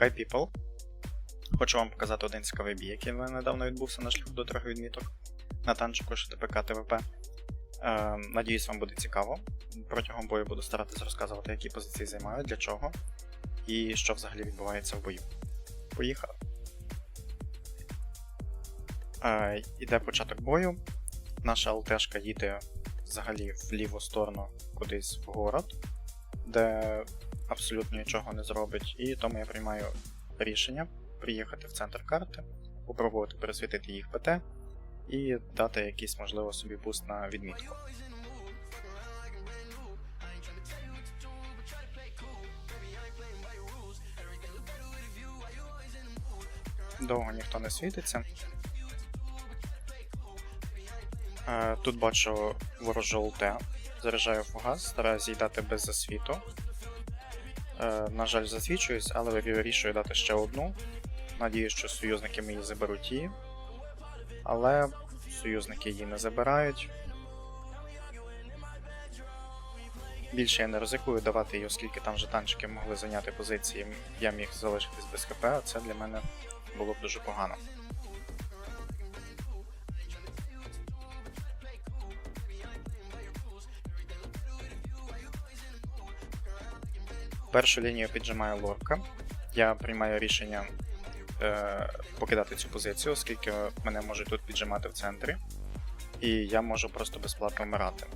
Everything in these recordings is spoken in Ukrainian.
Hi people! Хочу вам показати один цікавий бій, який недавно відбувся на шляху до трьох відміток на танчику ШТПК ТВП. Е, надіюсь, вам буде цікаво. Протягом бою буду старатись розказувати, які позиції займаю, для чого і що взагалі відбувається в бою. Поїхали. Е, іде початок бою. Наша ЛТшка їде взагалі в ліву сторону кудись в город, де абсолютно нічого не зробить, і тому я приймаю рішення приїхати в центр карти, попробувати пересвітити їх ПТ і дати якийсь, можливо, собі буст на відмітку. Довго ніхто не світиться. Е, Тут бачу ворожу ЛТ. Заряджаю фугас, стараюся їй дати без засвіту. Е, На жаль, засвічуюсь, але вирішую дати ще одну. Надіюсь, що союзники мої заберуть її. Але союзники її не забирають. Більше я не ризикую давати її, оскільки там вже танчики могли зайняти позиції, я міг залишитись без ХП, а це для мене було б дуже погано. Першу лінію піджимає лорка. Я приймаю рішення е, покидати цю позицію, оскільки мене можуть тут піджимати в центрі, і я можу просто безплатно вмирати.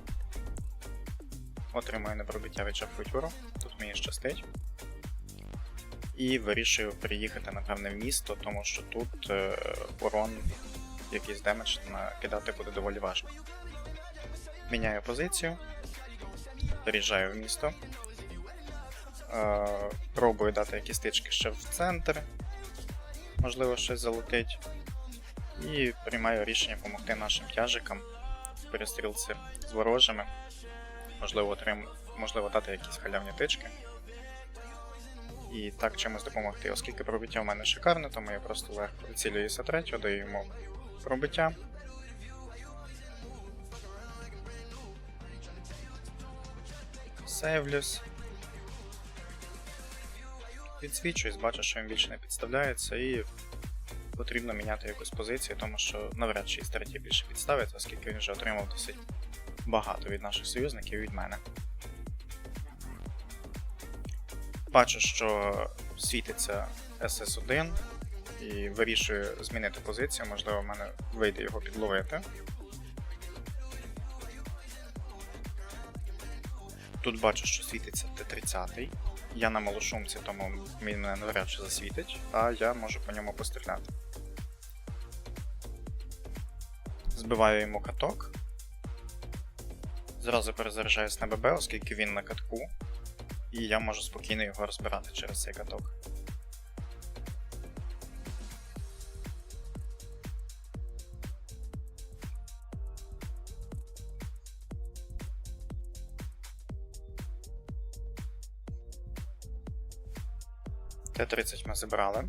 Отримаю непробиття від шафутюру, тут мені щастить. І вирішую приїхати, напевне, в місто, тому що тут е, урон, якийсь демедж накидати буде доволі важко. Міняю позицію, переїжджаю в місто. Е, пробую дати якісь тички ще в центр, можливо, щось залетить. І приймаю рішення допомогти нашим тяжикам в перестрілці з ворожими. Можливо, отрим... можливо дати якісь халявні тички. І так чимось допомогти, оскільки пробиття в мене шикарне, тому я просто легко відцілююся третього, даю йому пробиття. Сейвлюсь. Підсвічуюсь, бачу, що він більше не підставляється, і потрібно міняти якусь позицію, тому що навряд чи із більше підставиться, оскільки він вже отримав досить багато від наших союзників і від мене. Бачу, що світиться SS1 і вирішую змінити позицію, можливо, в мене вийде його підловити. Тут бачу, що світиться Т-30. Я на малошумці, тому він мене навряд чи засвітить, а я можу по ньому постріляти. Збиваю йому каток. Зразу перезаряджаюсь на ББ, оскільки він на катку, і я можу спокійно його розбирати через цей каток. Т-30 ми забрали.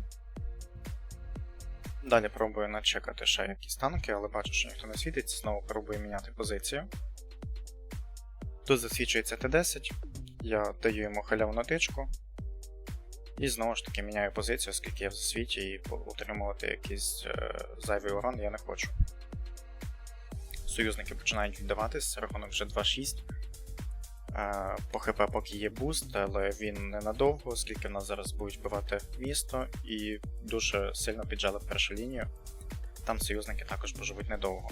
Далі пробую начекати ще якісь танки, але бачу, що ніхто не світиться, знову пробую міняти позицію. Тут засвічується Т10, я даю йому халявну тичку. І знову ж таки міняю позицію, оскільки я в засвіті і утримувати якийсь е, зайвий урон я не хочу. Союзники починають віддаватись, рахунок вже 2-6. Е, по ХП поки є буст, але він ненадовго, оскільки в нас зараз будуть вбивати місто і дуже сильно піджали в першу лінію. Там союзники також поживуть недовго.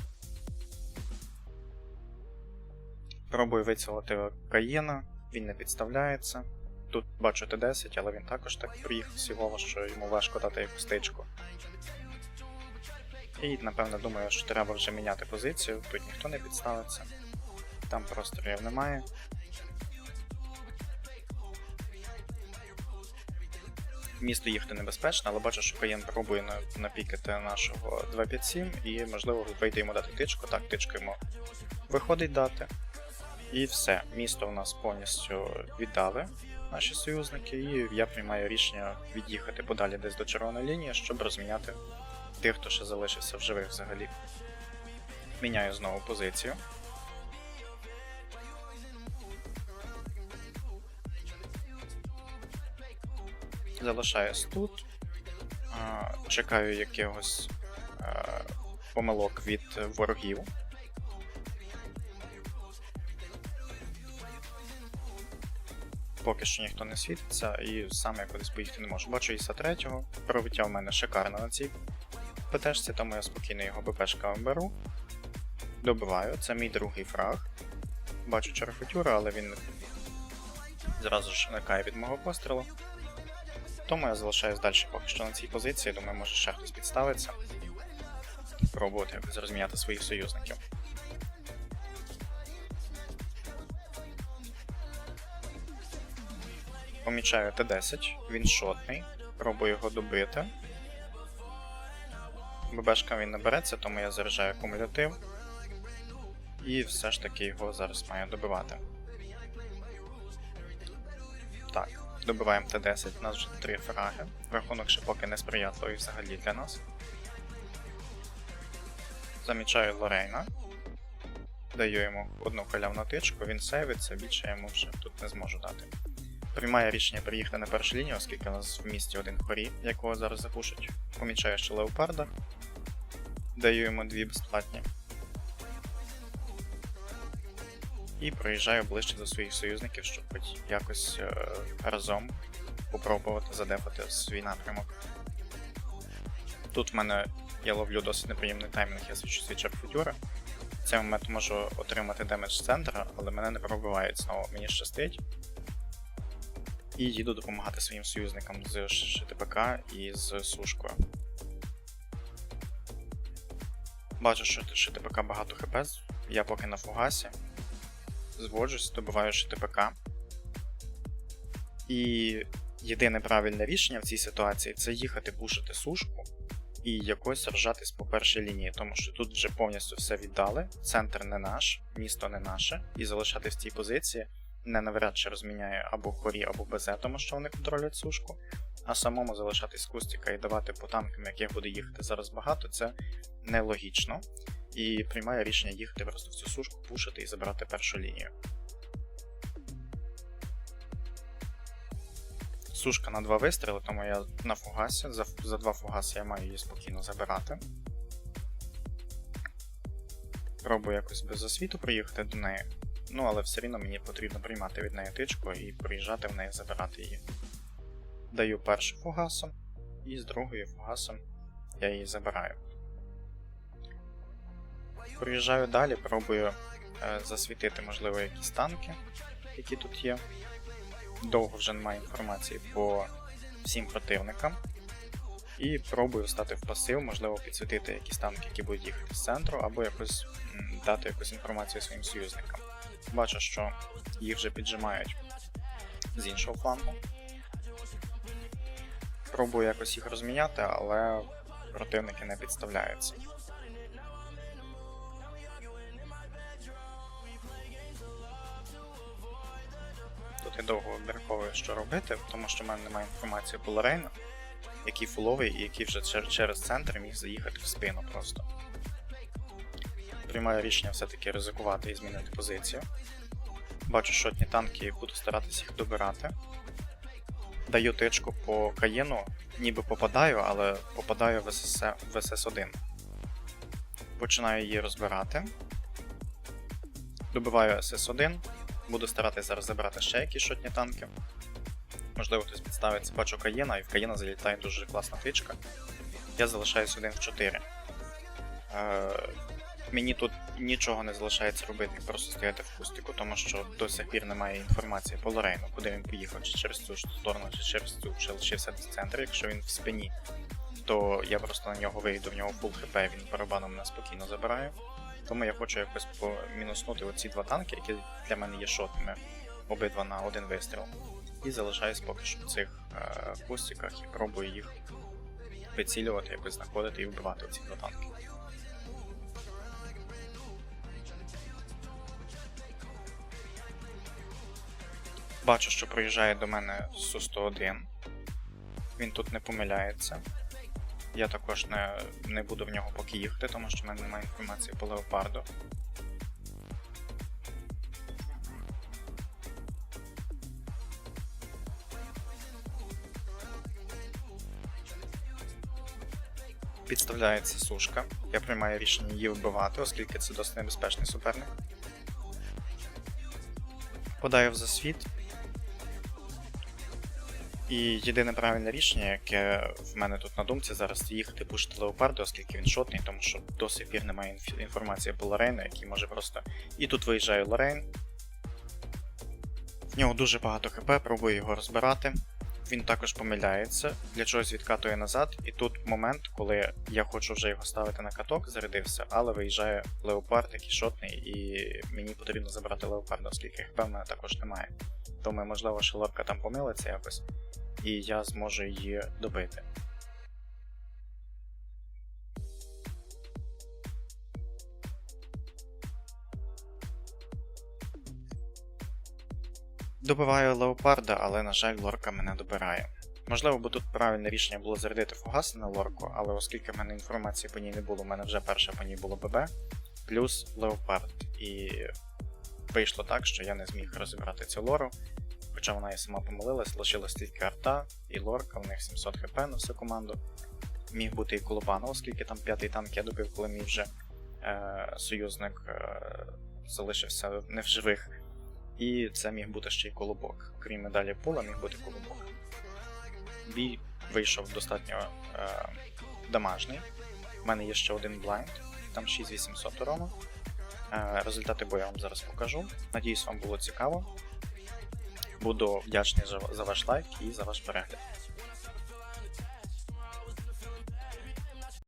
Пробую вицілити Каїна, він не підставляється. Тут бачу Т10, але він також так приїхав всього, що йому важко дати якусь тичку. І напевно думаю, що треба вже міняти позицію, тут ніхто не підставиться, там просторів немає. В місто їхати небезпечно, але бачу, що Каєн пробує напікати нашого 257 і, можливо, вийде йому дати тичку. Так, тичку йому виходить дати. І все, місто у нас повністю віддали наші союзники, і я приймаю рішення від'їхати подалі десь до червоної лінії, щоб розміняти тих, хто ще залишився в живих взагалі. Міняю знову позицію. Залишаюсь тут. Чекаю якихось помилок від ворогів. Поки що ніхто не світиться, і сам я кудись поїхати не можу. Бачу Іса третього. Пробиття в мене шикарно на цій ПТшці, тому я спокійно його БПшка беру. Добиваю, це мій другий фраг. Бачу черфутюра, але він зразу ж уникає від мого пострілу. Тому я залишаюсь далі поки що на цій позиції, думаю, може ще хтось підставиться. Пробувати розміняти своїх союзників. Помічаю Т10, він шотний, пробую його добити. ББшка він не береться, тому я заряджаю кумулятив. І все ж таки його зараз маю добивати. Так, добиваємо Т10, у нас вже 3 фраги. Рахунок ще поки не сприятливий взагалі для нас. Замічаю Лорейна. Даю йому одну халявну тичку, він сейвиться, більше я йому вже тут не зможу дати. Приймає рішення приїхати на першу лінію, оскільки у нас в місті один хорі, якого зараз запушать. Помічаю ще леопарда. Даю йому дві безплатні. І проїжджаю ближче до своїх союзників, щоб хоч якось е, разом попробувати задефати свій напрямок. Тут в мене я ловлю досить неприємний таймінг, я свічу свій футюра. В цей момент можу отримати демедж з центра, але мене не пробивають знову, мені щастить. І їду допомагати своїм союзникам з ШТПК і з сушкою. Бачу, що ШТПК багато хп, я поки на фугасі. Зводжусь, добиваю ШТПК. І єдине правильне рішення в цій ситуації це їхати пушити сушку і якось ржатись по першій лінії, тому що тут вже повністю все віддали, центр не наш, місто не наше, і залишати в цій позиції не навряд чи розміняє або хорі, або БЗ, тому що вони контролюють сушку, а самому залишатись кустіка і давати по танкам, яких буде їхати зараз багато, це нелогічно. І приймає рішення їхати просто в цю сушку, пушити і забрати першу лінію. Сушка на два вистріли, тому я на фугасі. За, за два фугаси я маю її спокійно забирати. Пробую якось без освіту приїхати до неї. Ну, але все рівно мені потрібно приймати від неї тичку і приїжджати в неї забирати її. Даю першу фугасом, і з другою фугасом я її забираю. Приїжджаю далі, пробую е, засвітити, можливо, якісь танки, які тут є. Довго вже немає інформації по всім противникам. І пробую стати в пасив, можливо, підсвітити якісь танки, які будуть їхати з центру, або якось дати якусь інформацію своїм союзникам. Бачу, що їх вже піджимають з іншого флангу. Пробую якось їх розміняти, але противники не підставляються. Тут довго обмірковую, що робити, тому що в мене немає інформації по Лорейну, який фуловий і який вже чер- через центр міг заїхати в спину просто. Приймаю рішення все-таки ризикувати і змінити позицію. Бачу шотні танки, буду старатися їх добирати. Даю тичку по каєну, ніби попадаю, але попадаю в, СС... в СС1. Починаю її розбирати. Добиваю СС1. Буду старатися зараз забрати ще якісь шотні танки. Можливо, хтось підставиться, бачу Каєна, і в Каєна залітає дуже класна тичка. Я залишаюсь 1 в 4. Е, мені тут нічого не залишається робити, просто стояти в кустику, тому що до сих пір немає інформації по Лорейну, куди він поїхав, чи через цю сторону, чи через цю, чи лишився в центрі. Якщо він в спині, то я просто на нього вийду, в нього фул хп, він барабаном мене спокійно забирає. Тому я хочу якось помінуснути оці два танки, які для мене є шотними, обидва на один вистріл. І залишаюсь поки що в цих е, кустиках і пробую їх вицілювати, якось знаходити і вбивати оці два танки. Бачу, що приїжджає до мене Су-101. Він тут не помиляється. Я також не не буду в нього поки їхати, тому що в мене немає інформації по леопарду. Підставляється сушка. Я приймаю рішення її вбивати, оскільки це досить небезпечний суперник. Подаю в засвіт. І єдине правильне рішення, яке в мене тут на думці, зараз їхати пушити леопарда, оскільки він шотний, тому що до сих пір немає інф- інформації по Лорейну, який може просто. І тут виїжджає Лорейн. В нього дуже багато хп, пробую його розбирати. Він також помиляється, для чогось відкатує назад, і тут момент, коли я хочу вже його ставити на каток, зарядився, але виїжджає леопард, який шотний, і мені потрібно забрати леопарда, оскільки хп в мене також немає. Тому, можливо, що лорка там помилиться якось, і я зможу її добити. Добиваю леопарда, але, на жаль, лорка мене добирає. Можливо, бо тут правильне рішення було зарядити фугаси на лорку, але оскільки в мене інформації по ній не було, в мене вже перше по ній було ББ, плюс леопард. І вийшло так, що я не зміг розібрати цю лору. Хоча вона і сама помилилась, лишилась тільки арта і лорка, в них 700 хп на всю команду. Міг бути і Кулубанов, оскільки там п'ятий танк я добив, коли мій вже е, союзник е, залишився не в живих. І це міг бути ще й колобок. Крім медалі пула, міг бути колобок. Бій вийшов достатньо е, дамажний. У мене є ще один блайнд, там 6800 урону. Е, результати бою я вам зараз покажу. Надіюсь, вам було цікаво. Буду вдячний за, за ваш лайк і за ваш перегляд.